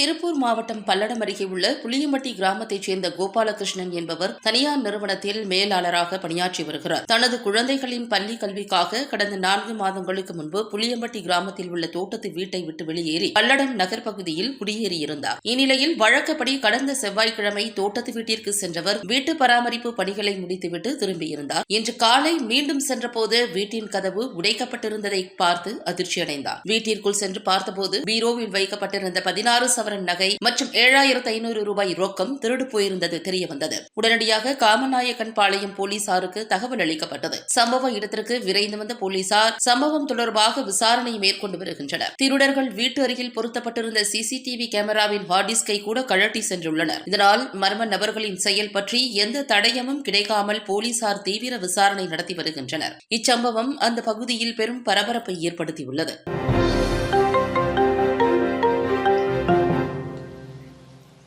திருப்பூர் மாவட்டம் பல்லடம் அருகே உள்ள புளியம்பட்டி கிராமத்தைச் சேர்ந்த கோபாலகிருஷ்ணன் என்பவர் தனியார் நிறுவனத்தில் மேலாளராக பணியாற்றி வருகிறார். தனது குழந்தைகளின் பள்ளி கல்விக்காக கடந்த நான்கு மாதங்களுக்கு முன்பு புளியம்பட்டி கிராமத்தில் உள்ள தோட்டத்து வீட்டை விட்டு வெளியேறி பல்லடம் நகர் பகுதியில் குடியேறியிருந்தார். இந்நிலையில் வழக்கப்படி கடந்த செவ்வாய்க்கிழமை தோட்டத்து வீட்டிற்கு சென்றவர் வீட்டு பராமரிப்பு பணிகளை முடித்துவிட்டு திரும்பியிருந்தார். இன்று காலை மீண்டும் சென்றபோது வீட்டின் கதவு உடைக்கப்பட்டிருந்ததை பார்த்து அதிர்ச்சியடைந்தார். வீட்டிற்குள் சென்று பார்த்தபோது பீரோவில் வைக்கப்பட்டிருந்த பதினாறு சவரன் நகை மற்றும் ஏழாயிரத்து ஐநூறு ரூபாய் ரொக்கம் திருடு போயிருந்தது தெரிய வந்தது உடனடியாக காமநாயக்கன் பாளையம் போலீசாருக்கு தகவல் அளிக்கப்பட்டது. சம்பவ இடத்திற்கு விரைந்து வந்த போலீசார் சம்பவம் தொடர்பாக விசாரணை மேற்கொண்டு வருகின்றனர். திருடர்கள் வீட்டு அருகில் பொருத்தப்பட்டிருந்த சிசிடிவி கேமராவின் ஹார்டிஸ்கை கூட கழட்டி சென்றுள்ளனர். இதனால் மர்ம நபர்களின் செயல் பற்றி எந்த தடயமும் கிடைக்காமல் போலீசார் தீவிர விசாரணை நடத்தி வருகின்றனர். இச்சம்பவம் அந்த பகுதியில் பெரும் பரபரப்பை ஏற்படுத்தியுள்ளது.